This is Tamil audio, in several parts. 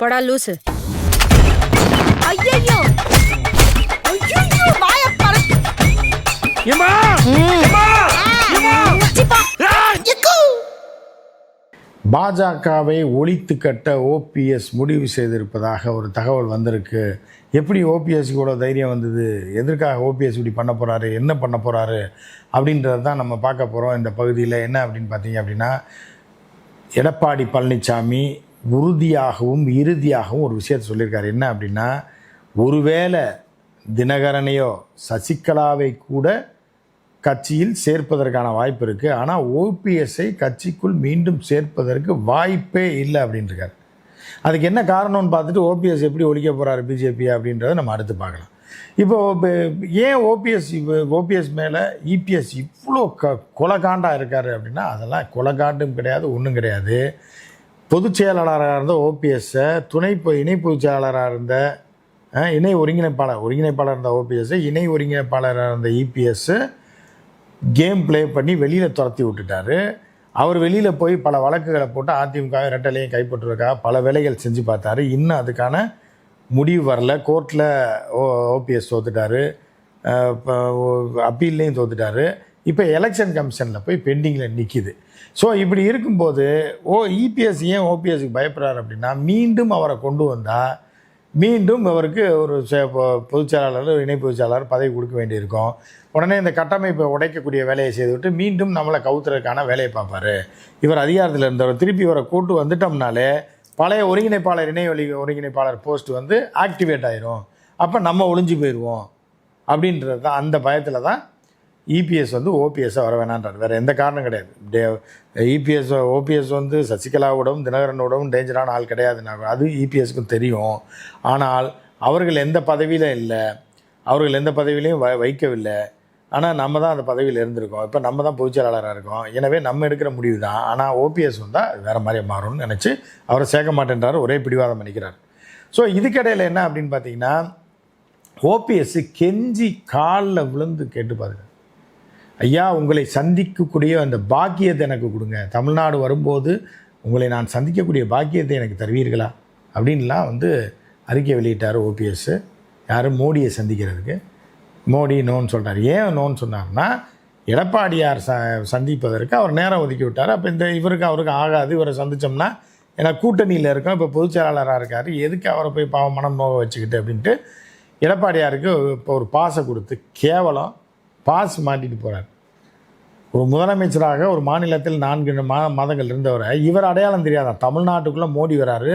போடா லூசு. ஐயோ வாய பாஜகவை ஒழித்து கட்ட ஓபிஎஸ் முடிவு செய்திருப்பதாக ஒரு தகவல் வந்திருக்கு. எப்படி ஓபிஎஸ் கூட தைரியம் வந்தது? எதற்காக ஓபிஎஸ் இப்படி பண்ண போகிறாரு என்ன பண்ண போகிறாரு அப்படின்றது தான் நம்ம பார்க்க போகிறோம் இந்த பகுதியில். என்ன அப்படின்னு பார்த்தீங்க அப்படின்னா எடப்பாடி பழனிசாமி உறுதியாகவும் இறுதியாகவும் ஒரு விஷயத்தை சொல்லியிருக்காரு. என்ன அப்படின்னா ஒருவேளை தினகரனையோ சசிகலாவை கூட கட்சியில் சேர்ப்பதற்கான வாய்ப்பு இருக்குது ஆனால் ஓபிஎஸ்ஐ கட்சிக்குள் மீண்டும் சேர்ப்பதற்கு வாய்ப்பே இல்லை அப்படின்ட்டுருக்காரு அதுக்கு என்ன காரணம்னு பார்த்துட்டு ஓபிஎஸ் எப்படி ஒழிக்க போகிறாரு பிஜேபி அப்படின்றத நம்ம அடுத்து பார்க்கலாம். இப்போ ஏன் ஓபிஎஸ் ஓபிஎஸ் மேலே இபிஎஸ் இவ்வளோ க கொலகாண்டாக இருக்காரு அப்படின்னா அதெல்லாம் கொலகாண்டும் கிடையாது ஒன்றும் கிடையாது. பொதுச் செயலாளராக இருந்த ஓபிஎஸ்ஸை துணை இணை பொதுச் செயலாளராக இருந்த இணை ஒருங்கிணைப்பாளர் ஒருங்கிணைப்பாளர் இருந்த ஓபிஎஸ் இணை ஒருங்கிணைப்பாளராக இருந்த இபிஎஸ் கேம் ப்ளே பண்ணி வெளியில் துரத்தி விட்டுட்டாரு. அவர் வெளியில் போய் பல வழக்குகளை போட்டு அதிமுக இரட்டலையும் கைப்பற்றுவதற்காக பல வேலைகள் செஞ்சு பார்த்தாரு. இன்னும் அதுக்கான முடிவு வரல. கோர்ட்டில் ஓ ஓபிஎஸ் தோத்துட்டாரு. அப்பீல்லையும் தோத்துட்டாரு. இப்போ எலெக்ஷன் கமிஷனில் போய் பெண்டிங்கில் நிற்கிது ஸோ இப்படி இருக்கும்போது ஓ இபிஎஸ் ஏன் ஓபிஎஸ்க்கு பயப்படுறார் அப்படின்னா மீண்டும் அவரை கொண்டு வந்தால் மீண்டும் அவருக்கு ஒரு பொதுச்செயலாளர் இணை பொதுச்செயலாளர் பதவி கொடுக்க வேண்டியிருக்கும். உடனே இந்த கட்டமைப்பை உடைக்கக்கூடிய வேலையை செய்துவிட்டு மீண்டும் நம்மளை கவுத்துறதுக்கான வேலையை பார்ப்பார். இவர் அதிகாரத்தில் இருந்தவர். திருப்பி இவரை கூட்டு வந்துட்டோம்னாலே பழைய ஒருங்கிணைப்பாளர் இணை ஒலி ஒருங்கிணைப்பாளர் போஸ்ட் வந்து ஆக்டிவேட் ஆயிரும். அப்போ நம்ம ஒளிஞ்சு போயிடுவோம் அப்படின்றது தான் அந்த பயத்தில் தான் இபிஎஸ் வந்து ஓபிஎஸ்ஸாக வர வேணான்றார் வேறு எந்த காரணம் கிடையாது. டே இபிஎஸ் ஓபிஎஸ் வந்து சசிகலாவோடவும் தினகரனோடவும் டேஞ்சரான ஆள் கிடையாதுன்னா அது இபிஎஸ்க்கும் தெரியும். ஆனால் அவர்கள் எந்த பதவியில் இல்லை. அவர்கள் எந்த பதவியிலையும் வ வைக்கவில்லை. ஆனால் நம்ம தான் அந்த பதவியில் இருந்திருக்கோம். இப்போ நம்ம தான் பொதுச்செயலாளராக இருக்கோம். எனவே நம்ம எடுக்கிற முடிவு தான். ஆனால் ஓபிஎஸ் வந்தால் அது வேறு மாதிரி மாறும்னு நினச்சி அவரை சேர்க்க மாட்டேன்றார். ஒரே பிடிவாதம் பண்ணிக்கிறார். ஸோ இதுக்கடையில் என்ன அப்படின்னு பார்த்தீங்கன்னா ஓபிஎஸ் கெஞ்சி காலில் விழுந்து கேட்டு பாருங்கள் ஐயா உங்களை சந்திக்கக்கூடிய அந்த பாக்கியத்தை எனக்கு கொடுங்க. தமிழ்நாடு வரும்போது உங்களை நான் சந்திக்கக்கூடிய பாக்கியத்தை எனக்கு தருவீர்களா? அப்படின்லாம் வந்து அறிக்கை வெளியிட்டார் ஓபிஎஸ். யாரும் மோடியை சந்திக்கிறதுக்கு. மோடி நோன்னு சொல்கிறார் ஏன் நோன்னு சொன்னார்னா எடப்பாடியார் ச சந்திப்பதற்கு அவர் நேரம் ஒதுக்கி விட்டார். அப்போ இந்த இவருக்கு அவருக்கு ஆகாது. இவரை சந்தித்தோம்னா ஏன்னா கூட்டணியில் இருக்கோம். இப்போ பொதுச் செயலாளராக இருக்கார். எதுக்கு அவரை போய் பாவம் மனம் நோக வச்சுக்கிட்டு அப்படின்ட்டு எடப்பாடியாருக்கு இப்போ ஒரு பாஸை கொடுத்து கேவலம் பாஸ் மாட்டிட்டு போகிறார் ஒரு முதலமைச்சராக ஒரு மாநிலத்தில் நான்கு மா மாதங்கள் இருந்தவரை இவர் அடையாளம் தெரியாதான் தமிழ்நாட்டுக்குள்ளே மோடி வராரு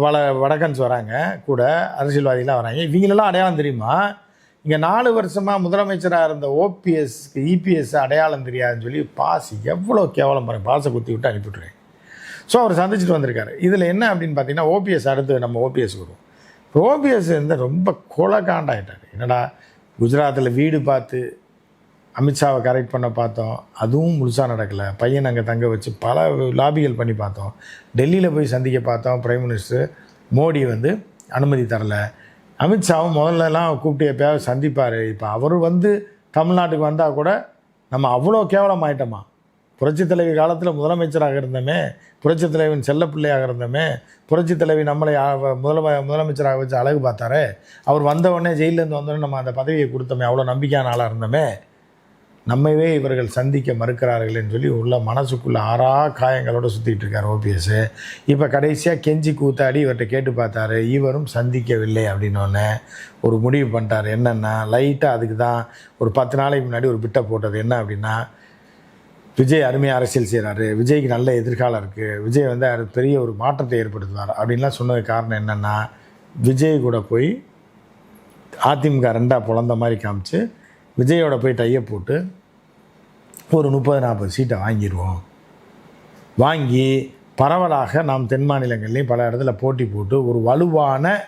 பல வடக்கன்ஸ் வராங்க கூட அரசியல்வாதிகளாம் வராங்க. இவங்களெல்லாம் அடையாளம் தெரியுமா? இங்கே நாலு வருஷமாக முதலமைச்சராக இருந்த ஓபிஎஸ்க்கு இபிஎஸ் அடையாளம் தெரியாதுன்னு சொல்லி பாஸ் எவ்வளோ கேவலம் பாருங்க. பாஸை குத்தி விட்டு அனுப்பிவிட்ருக்கேன் ஸோ அவர் சந்திச்சுட்டு வந்திருக்காரு. இதில் என்ன அப்படின்னு பார்த்தீங்கன்னா ஓபிஎஸ் அடுத்து நம்ம ஓபிஎஸ் வருவோம் இப்போ ஓபிஎஸ் வந்து ரொம்ப கொலகாண்டாயிட்டார். என்னடா குஜராத்தில் வீடு பார்த்து அமித்ஷாவை கரெக்ட் பண்ண பார்த்தோம். அதுவும் முழுசாக நடக்கலை. பையன் அங்கே தங்க வச்சு பல லாபிகள் பண்ணி பார்த்தோம். டெல்லியில் போய் சந்திக்க பார்த்தோம் பிரைம் மினிஸ்டர் மோடி வந்து அனுமதி தரலை. அமித்ஷாவும் முதல்லலாம் கூப்பிட்டு எப்பயாவது சந்திப்பார். இப்போ அவர் வந்து தமிழ்நாட்டுக்கு வந்தால் கூட நம்ம அவ்வளோ கேவலமாயிட்டோமா புரட்சித் தலைவி காலத்தில் முதலமைச்சராக இருந்தோமே. புரட்சித் தலைவின் செல்லப்பிள்ளையாக இருந்தோமே. புரட்சித் தலைவி நம்மளை முதல முதலமைச்சராக வச்சு அழகு பார்த்தாரு. அவர் வந்த உடனே ஜெயிலேருந்து வந்தோடனே நம்ம அந்த பதவியை கொடுத்தோமே. அவ்வளோ நம்பிக்கையான ஆளாக இருந்தோமே. நம்மவே இவர்கள் சந்திக்க மறுக்கிறார்கள்னு சொல்லி உள்ள மனசுக்குள்ள ஆறா காயங்களோடு சுற்றிட்டு இருக்கார் ஓபிஎஸ் இப்போ கடைசியாக கெஞ்சி கூத்தாடி இவர்கிட்ட கேட்டு பார்த்தாரு இவரும் சந்திக்கவில்லை அப்படின்னோடனே ஒரு முடிவு பண்ணிட்டார். என்னென்னா லைட்டாக அதுக்கு தான் ஒரு பத்து நாளைக்கு முன்னாடி ஒரு பிட்டை போட்டது என்ன அப்படின்னா விஜய் அருமையாக அரசியல் செய்கிறாரு விஜய்க்கு நல்ல எதிர்காலம் இருக்குது விஜய் வந்து அது பெரிய ஒரு மாற்றத்தை ஏற்படுத்துவார் அப்படின்லாம் சொன்னது காரணம் என்னென்னா விஜய் கூட போய் அதிமுக ரெண்டாக பிறந்த மாதிரி காமிச்சு விஜயோட போய் டையை போட்டு ஒரு முப்பது நாற்பது சீட்டை வாங்கிடுவோம். வாங்கி பரவலாக நாம் தென் மாநிலங்கள்லேயும் பல இடத்துல போட்டி போட்டு ஒரு வலுவான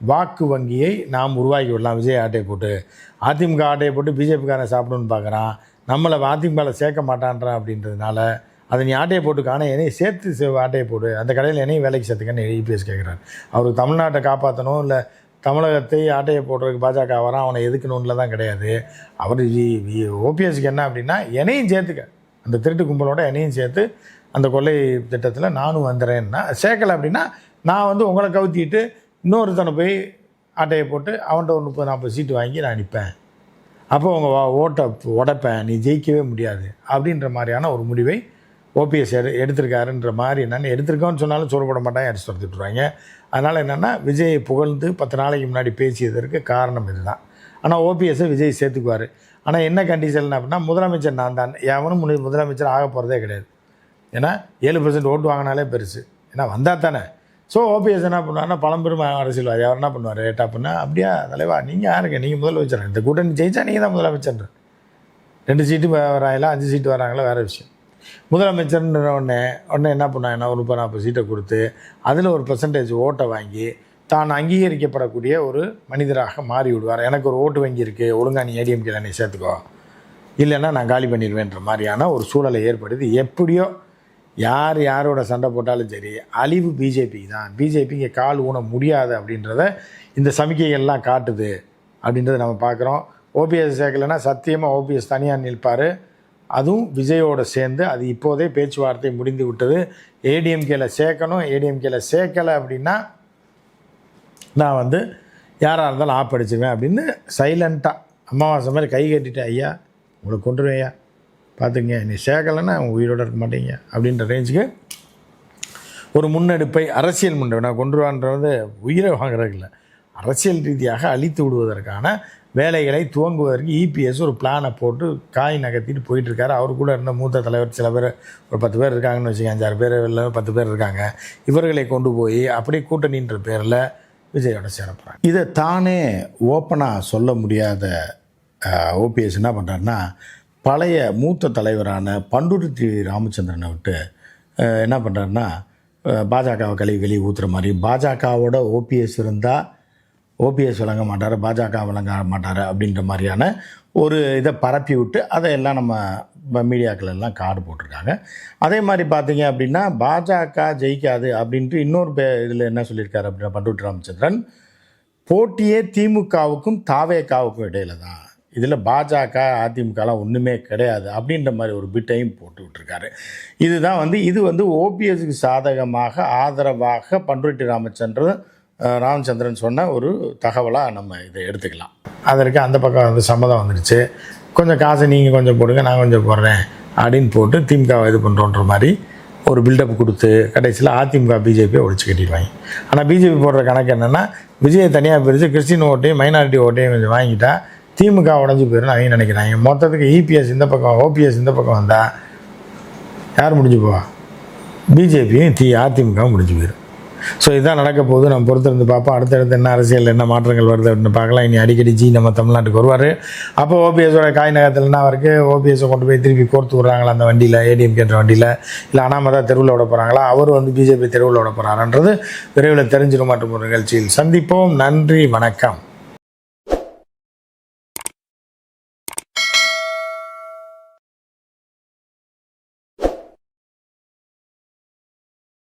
வாக்கு வங்கியை நாம் உருவாக்கி விடலாம். விஜய் ஆட்டையை போட்டு. அதிமுக ஆட்டையை போட்டு பிஜேபிக்காரன் சாப்பிடணும்னு பார்க்குறான். நம்மளை அதிமுகவில் சேர்க்க மாட்டான்றான் அப்படின்றதுனால அதை நீ ஆட்டையை போட்டு காண என்னையும் சேர்த்து ஆட்டையை போடு. அந்த கடையில் என்னையும் வேலைக்கு சேர்த்துக்கன்னு இபிஎஸ் கேட்குறாரு அவருக்கு தமிழ்நாட்டை காப்பாற்றணும் இல்லை தமிழகத்தை ஆட்டையை போடுறதுக்கு பாஜக வரான் அவனை எதுக்கணும்ல தான் கிடையாது. அவர் ஓபிஎஸ்க்கு என்ன அப்படின்னா என்னையும் சேர்த்துக்க. அந்த திருட்டு கும்பலோட என்னையும் சேர்த்து அந்த கொள்ளை திட்டத்தில் நானும் வந்துடுறேன்னா சேர்க்கலை அப்படின்னா நான் வந்து உங்களை கவுத்திட்டு இன்னொருத்தனை போய் ஆட்டையை போட்டு அவன்கிட்ட ஒரு முப்பது நாற்பது சீட்டு வாங்கி நான் நிற்பேன் அப்போ உங்கள் ஓட்டை உடைப்பேன். நீ ஜெயிக்கவே முடியாது. அப்படின்ற மாதிரியான ஒரு முடிவை ஓபிஎஸ் எடு எடுத்திருக்காருன்ற மாதிரி என்னென்னு எடுத்திருக்கோன்னு சொன்னாலும் சொல்லப்பட மாட்டாங்க அடிச்சு துரத்துட்ருவாங்க அதனால் என்னென்னா விஜயை புகழ்ந்து பத்து நாளைக்கு முன்னாடி பேசியதற்கு காரணம் இதுதான். ஆனால் ஓபிஎஸ்ஸை விஜய் சேர்த்துக்குவார். ஆனால் என்ன கண்டிஷன் அப்படின்னா முதலமைச்சர் நான் தான். எவனும் முன்னு முதலமைச்சர் ஆக போகிறதே கிடையாது. ஏன்னா ஏழு பர்சன்ட் ஓட்டு வாங்கினாலே பெருசு. ஏன்னா வந்தால் தானே. ஸோ ஓபிஎஸ் என்ன பண்ணுவாருன்னா பழம்பெரும் அரசியல்வாதி. அவர் என்ன பண்ணுவார்? ஏட்டா அப்படின்னா அப்படியா தலைவா நீங்கள் யாருங்க நீங்கள் முதலமைச்சர்? இந்த கூட்டணி ஜெயிச்சா நீங்கள் தான் முதலமைச்சர் ரெண்டு சீட்டு வராங்களா? அஞ்சு சீட்டு வராங்களா? வேறு விஷயம். முதலமைச்சர்ன்ற உடனே உடனே என்ன பண்ணாங்கன்னா ஒரு முப்பது நாற்பது சீட்டை கொடுத்து அதில் ஒரு பர்சன்டேஜ் ஓட்டை வாங்கி தான் அங்கீகரிக்கப்படக்கூடிய ஒரு மனிதராக மாறி விடுவார். எனக்கு ஒரு ஓட்டு வங்கி இருக்குது ஒழுங்கா நீ ஏடிஎம்கேல நீ சேர்த்துக்கோ. இல்லைன்னா நான் காலி பண்ணிடுவேன்ற மாதிரியான ஒரு சூழலை ஏற்படுத்தி எப்படியோ யார் யாரோட சண்டை போட்டாலும் சரி அழிவு பிஜேபி தான். பிஜேபிக்கு கால் ஊன முடியாது அப்படின்றத இந்த சமிக்கைகள்லாம் காட்டுது. அப்படின்றத நம்ம பார்க்குறோம். ஓபிஎஸ் சேர்க்கலைன்னா சத்தியமாக ஓபிஎஸ் தனியாக நிற்பார். அதுவும் விஜயோட சேர்ந்து அது இப்போதே பேச்சுவார்த்தை முடிந்து விட்டது. ஏடிஎம்கேல சேர்க்கணும் ஏடிஎம்கேல சேர்க்கலை அப்படின்னா நான் வந்து யாராக இருந்தாலும் ஆப் அடிச்சிருவேன் அப்படின்னு சைலண்ட்டாக அமாவாசை மாதிரி கை கட்டிட்டேன் ஐயா உங்களை கொண்டுருவேன் ஐயா. பார்த்துங்க நீ சேர்க்கலைன்னா அவங்க உயிரோடு இருக்க மாட்டீங்க. அப்படின்ற ரேஞ்சுக்கு ஒரு முன்னெடுப்பை அரசியல் முன்னெடுப்பு நான் கொண்டுருவான்றது உயிரை வாங்குறதுக்கு இல்லை. அரசியல் ரீதியாக அழித்து விடுவதற்கான வேலைகளை துவங்குவதற்கு இபிஎஸ் ஒரு பிளானை போட்டு காய் நகர்த்திட்டு போயிட்டுருக்காரு. அவர் கூட இருந்த மூத்த தலைவர் சில பேர் ஒரு பத்து பேர் இருக்காங்கன்னு வச்சுக்கோங்க அஞ்சாறு பேர் இல்லை பத்து பேர் இருக்காங்க. இவர்களை கொண்டு போய் அப்படியே கூட்டணின்ற பேரில் விஜயோட சேரப்படுறாங்க இதை தானே ஓப்பனாக சொல்ல முடியாத ஓபிஎஸ் என்ன பண்ணுறாருன்னா பழைய மூத்த தலைவரான பண்டுருத்தி ராமச்சந்திரனை விட்டு என்ன பண்ணுறாருன்னா பாஜகவை கழுவி வெளியே ஊற்றுற மாதிரி பாஜகவோட ஓபிஎஸ் இருந்தால் ஓபிஎஸ் விளங்க மாட்டார் பாஜக விளங்க மாட்டார் அப்படின்ற மாதிரியான ஒரு இதை பரப்பி விட்டு அதை எல்லாம் நம்ம மீடியாக்கள் எல்லாம் கார்டு போட்டிருக்காங்க. அதே மாதிரி பார்த்தீங்க அப்படின்னா பாஜக ஜெயிக்காது அப்படின்ட்டு இன்னொரு பே இதில் என்ன சொல்லியிருக்காரு அப்படின்னா பண்டுட்டி ராமச்சந்திரன் போட்டியே திமுகவுக்கும் தாவேக்காவுக்கும் இடையில தான். இதில் பாஜக அதிமுகலாம் ஒன்றுமே கிடையாது அப்படின்ற மாதிரி ஒரு பிட்டையும் போட்டு விட்டுருக்காரு. இதுதான் வந்து இது வந்து ஓபிஎஸ்க்கு சாதகமாக ஆதரவாக பண்ருட்டி ராமச்சந்திரன் ராமச்சந்திரன் சொன்ன ஒரு தகவலாக நம்ம இதை எடுத்துக்கலாம். அதற்கு அந்த பக்கம் வந்து சம்மதம் வந்துடுச்சு கொஞ்சம் காசை நீங்கள் கொஞ்சம் போடுங்க நான் கொஞ்சம் போடுறேன் அப்படின்னு போட்டு திமுக இது பண்ணுறோன்ற மாதிரி ஒரு பில்டப் கொடுத்து கடைசியில் அதிமுக பிஜேபியை ஒழிச்சு கட்டிடுவாங்க. ஆனால் பிஜேபி போடுற கணக்கு என்னென்னா விஜயை தனியாக பிரித்து கிறிஸ்டின் ஓட்டையும் மைனாரிட்டி ஓட்டையும் கொஞ்சம் வாங்கிட்டா திமுக உடஞ்சி போயிடும் அவங்க நினைக்கிறாங்க. மொத்தத்துக்கு இபிஎஸ் இந்த பக்கம் ஓபிஎஸ் இந்த பக்கம் வந்தால் யார் முடிஞ்சு போவா? பிஜேபியும் தி அதிமுகவும் முடிஞ்சு போயிடும் ஸோ இதுதான் நடக்க போகுது. நம்ம பொறுத்திருந்து பார்ப்போம். அடுத்தடுத்து என்ன அரசியல் என்ன மாற்றங்கள் வருது அப்படின்னு பார்க்கலாம். இனி அடிக்கடி ஜி நம்ம தமிழ்நாட்டுக்கு வருவார். அப்போ ஓபிஎஸோட காய் நகரத்தில் என்ன அவருக்கு ஓபிஎஸை கொண்டு போய் திருப்பி கோர்த்து விட்றாங்களா அந்த வண்டியில்? ஏடிஎம்கேன்ற வண்டியில்? இல்லை அனாமதா தெருவில் விட போகிறாங்களா அவர் வந்து பிஜேபி தெருவில் விட போகிறாரன்றது விரைவில் தெரிஞ்சிடும் மற்றும் ஒரு நிகழ்ச்சியில் சந்திப்போம். நன்றி வணக்கம்.